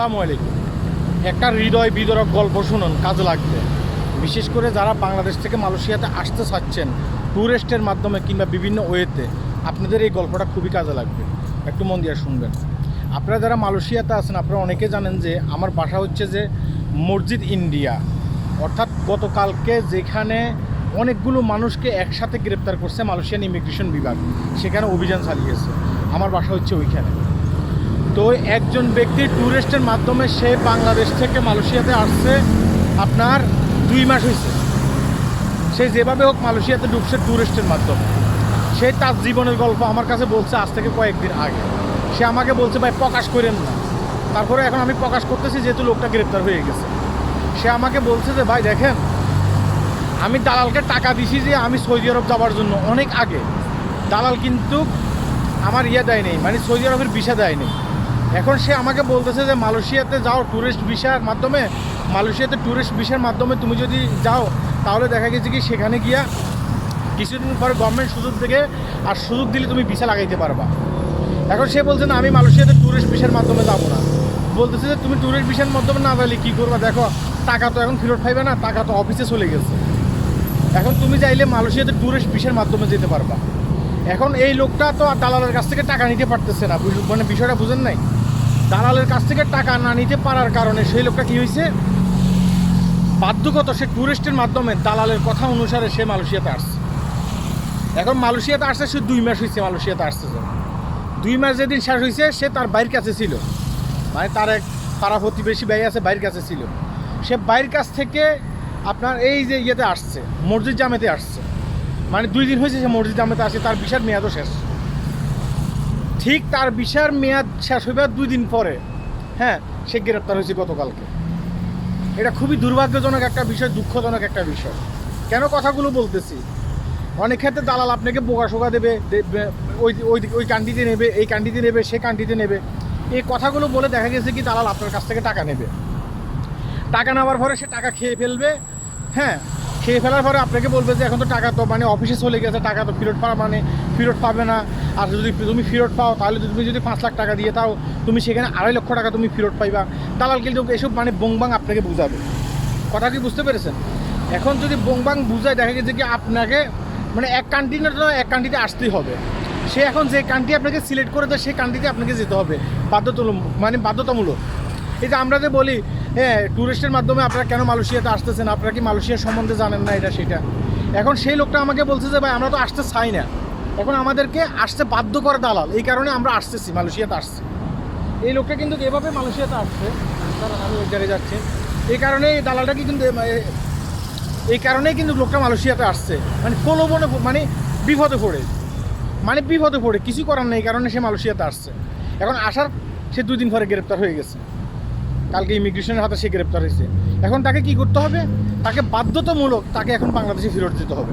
আসসালামু আলাইকুম। একটা হৃদয় বিদরক গল্প শুনুন, কাজে লাগবে। বিশেষ করে যারা বাংলাদেশ থেকে মালয়েশিয়াতে আসতে চাচ্ছেন ট্যুরিস্টের মাধ্যমে কিংবা বিভিন্ন ওয়েতে, আপনাদের এই গল্পটা খুবই কাজে লাগবে। একটু মন দিয়ে শুনবেন। আপনারা যারা মালয়েশিয়াতে আছেন, আপনারা অনেকে জানেন যে আমার বাসা হচ্ছে যে মসজিদ ইন্ডিয়া। অর্থাৎ গতকালকে যেখানে অনেকগুলো মানুষকে একসাথে গ্রেপ্তার করছে মালয়েশিয়ান ইমিগ্রেশন বিভাগ, সেখানে অভিযান চালিয়েছে। আমার বাসা হচ্ছে ওইখানে। তো একজন ব্যক্তি ট্যুরিস্টের মাধ্যমে সে বাংলাদেশ থেকে মালয়েশিয়াতে আসছে, আপনার দুই মাস হয়েছে সে যেভাবে হোক মালয়েশিয়াতে ঢুকছে ট্যুরিস্টের মাধ্যমে। সে তার জীবনের গল্প আমার কাছে বলছে আজ থেকে কয়েকদিন আগে। সে আমাকে বলছে, ভাই, প্রকাশ করেন না। তারপরে এখন আমি প্রকাশ করতেছি যেহেতু লোকটা গ্রেপ্তার হয়ে গেছে। সে আমাকে বলছে যে, ভাই, দেখেন, আমি দালালকে টাকা দিছি যে আমি সৌদি আরব যাওয়ার জন্য অনেক আগে। দালাল কিন্তু আমার ইয়ে দেয় নেই মানে সৌদি আরবের দেয় নেই। এখন সে আমাকে বলতেছে যে মালয়েশিয়াতে যাও ট্যুরিস্ট ভিসার মাধ্যমে। মালয়েশিয়াতে ট্যুরিস্ট ভিসার মাধ্যমে তুমি যদি যাও, তাহলে দেখা গেছে কি সেখানে গিয়া কিছুদিন পরে গভর্নমেন্ট সুযোগ থেকে আর সুযোগ দিলে তুমি ভিসা লাগাইতে পারবা। এখন সে বলছে, না, আমি মালয়েশিয়াতে ট্যুরিস্ট ভিসার মাধ্যমে যাব না। বলতেছে যে, তুমি ট্যুরিস্ট ভিসার মাধ্যমে না গেলে কী করবা? দেখো, টাকা তো এখন ফেরত পাইবে না, টাকা তো অফিসে চলে গেছে। এখন তুমি চাইলে মালয়েশিয়াতে ট্যুরিস্ট ভিসার মাধ্যমে যেতে পারবা। এখন এই লোকটা তো আর দালালের কাছ থেকে টাকা নিতে পারতেছে না মানে বিষয়টা বুঝেন নাই? দালালের কাছ থেকে টাকা না নিতে পারার কারণে সেই লোকটা কি হয়েছে? বাধ্যগত সে ট্যুরিস্টের মাধ্যমে দালালের কথা অনুসারে সে মালয়েশিয়াতে আসছে। এখন মালয়েশিয়াতে আসছে, সে দুই মাস হয়েছে মালয়েশিয়াতে আসছে। দুই মাস যেদিন শেষ হয়েছে, সে তার বাইরের কাছে ছিল। মানে তার এক পাড়া প্রতিবেশী ভাই আছে বাইরের কাছে ছিল। সে বাইরের কাছ থেকে আপনার এই যে ইয়েতে আসছে, মসজিদ জামেতে আসছে। মানে দুই দিন হয়েছে সে মসজিদ জামেতে আসছে তার বিশাল মেয়াদও শেষ। ঠিক তার বিশার মেয়াদ শেষ হইবার দুই দিন পরে হ্যাঁ সে গ্রেপ্তার হয়েছে গতকালকে। এটা খুবই দুর্ভাগ্যজনক একটা বিষয়, দুঃখজনক একটা বিষয়। কেন কথাগুলো বলতেছি? অনেক ক্ষেত্রে দালাল আপনাকে বোকা শোকা দেবে ওই ওই ওই কান্ট্রিতে নেবে, এই কান্ডিতে নেবে, সে কান্ডিতে নেবে। এই কথাগুলো বলে দেখা গেছে কি দালাল আপনার কাছ থেকে টাকা নেবে। টাকা নেওয়ার পরে সে টাকা খেয়ে ফেলবে হ্যাঁ খেয়ে ফেলার পরে আপনাকে বলবে যে এখন তো টাকা তো মানে অফিসে চলে গেছে, টাকা তো ফেরত পাওয়া মানে ফেরত পাবে না। আর যদি তুমি ফেরত পাও, তাহলে তুমি যদি পাঁচ লাখ টাকা দিয়ে তাও তুমি সেখানে আড়াই লক্ষ টাকা তুমি ফেরত পাইবা। দালাল কিন্তু এসব মানে বংবাং আপনাকে বুঝাবে। কথা কি বুঝতে পেরেছেন? এখন যদি বংবাং বুঝায়, দেখা গেছে কি আপনাকে মানে এক কান্ট্রি না তো এক কান্ট্রিতে আসতেই হবে। সে এখন যে কান্ট্রি আপনাকে সিলেক্ট করে দেয় সেই কান্ট্রিতে আপনাকে যেতে হবে। বাধ্যতামূলক মানে বাধ্যতামূলক। এই যে আমরা যে বলি হ্যাঁ ট্যুরিস্টের মাধ্যমে আপনারা কেন মালয়েশিয়াতে আসতেছেন? আপনারা কি মালয়েশিয়া সম্বন্ধে জানেন না এটা, সেটা? এখন সেই লোকটা আমাকে বলছে যে, ভাই, আমরা তো আসতে চাই না। এখন আমাদেরকে আসতে বাধ্য করে দালাল। এই কারণে আমরা আসতেছি, মালয়েশিয়াতে আসছি। এই লোকটা কিন্তু এভাবে মালয়েশিয়াতে আসছে আমি ওই জায়গায় যাচ্ছি। এই কারণে এই দালালটা কি কিন্তু এই কারণেই কিন্তু লোকটা মালয়েশিয়াতে আসছে। মানে প্রলোভনে মানে বিপদে পড়ে। মানে বিপদে পড়ে, কিছু করার নেই কারণে সে মালয়েশিয়াতে আসছে। এখন আসার, সে দুই দিন পরে গ্রেপ্তার হয়ে গেছে। কালকে ইমিগ্রেশনের হাতে সে গ্রেপ্তার হয়েছে। এখন তাকে কি করতে হবে? তাকে বাধ্যতামূলক তাকে এখন বাংলাদেশে ফেরত যেতে হবে।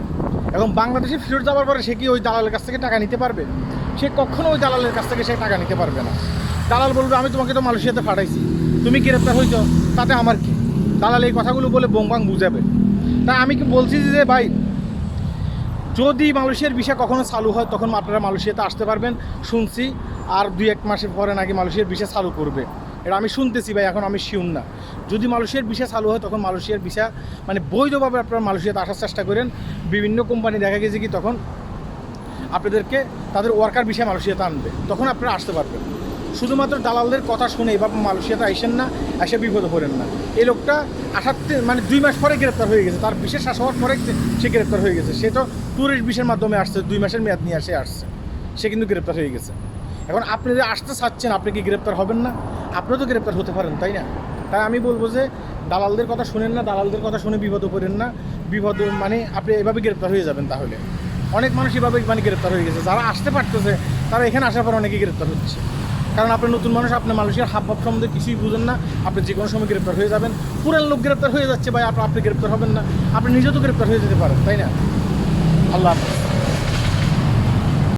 এবং বাংলাদেশে ফেরত যাওয়ার পরে সে কি ওই দালালের কাছ থেকে টাকা নিতে পারবে? সে কখনো ওই দালালের কাছ থেকে সে টাকা নিতে পারবে না। দালাল বলবে, আমি তোমাকে তো মালয়েশিয়াতে পাঠাইছি। তুমি গ্রেপ্তার হয়েছ তাতে আমার কি? দালাল এই কথাগুলো বলে বোমবাং বুঝাবে। তাই আমি কি বলছি যে ভাই, যদি মালয়েশিয়ার ভিসা কখনো চালু হয়, তখন আপনারা মালয়েশিয়াতে আসতে পারবেন। শুনছি, আর দুই এক মাসের পরে নাকি মালয়েশিয়ার ভিসা চালু করবে। এটা আমি শুনতেছি ভাই, এখন আমি শিউন না। যদি মালয়েশিয়ার ভিসা চালু হয়, তখন মালয়েশিয়ার ভিসা মানে বৈধভাবে আপনারা মালয়েশিয়াতে আসার চেষ্টা করেন। বিভিন্ন কোম্পানি দেখা গেছে কি, তখন আপনাদেরকে তাদের ওয়ার্কার বিষয়ে মালয়েশিয়াতে আনবে। তখন আপনারা আসতে পারবেন। শুধুমাত্র দালালদের কথা শুনে এবার মালয়েশিয়াতে আইসেন না, এসে বিপদে পড়েন না। এই লোকটা আসার মানে দুই মাস পরে গ্রেপ্তার হয়ে গেছে। তার বিশেষ শ্বাস হওয়ার পরে সে গ্রেপ্তার হয়ে গেছে। সে তো ট্যুরিস্ট বিষয়ের মাধ্যমে আসছে, দুই মাসের মেয়াদ নিয়ে আসে আসছে। সে কিন্তু গ্রেপ্তার হয়ে গেছে। এখন আপনি যে আসতে চাচ্ছেন, আপনি কি গ্রেপ্তার হবেন না? আপনিও তো গ্রেপ্তার হতে পারেন, তাই না? তাই আমি বলব যে দালালদের কথা শুনেন না, দালালদের কথা শুনে বিপদ পড়েন না। বিপদ মানে আপনি এভাবে গ্রেপ্তার হয়ে যাবেন তাহলে। অনেক মানুষ এভাবে মানে গ্রেপ্তার হয়ে গেছে। যারা আসতে পারতেছে, তারা এখানে আসার পর অনেকেই গ্রেপ্তার হচ্ছে। কারণ আপনি নতুন মানুষ, আপনি মানুষের হাব ভাব সম্বন্ধে কিছুই বুঝেন না। আপনি যে কোনো সময় গ্রেপ্তার হয়ে যাবেন। পুরান লোক গ্রেপ্তার হয়ে যাচ্ছে ভাই, আপনি আপনি গ্রেপ্তার হবেন না। আপনি নিজেও তো গ্রেপ্তার হয়ে যেতে পারেন, তাই না? আল্লাহ হাফেজ।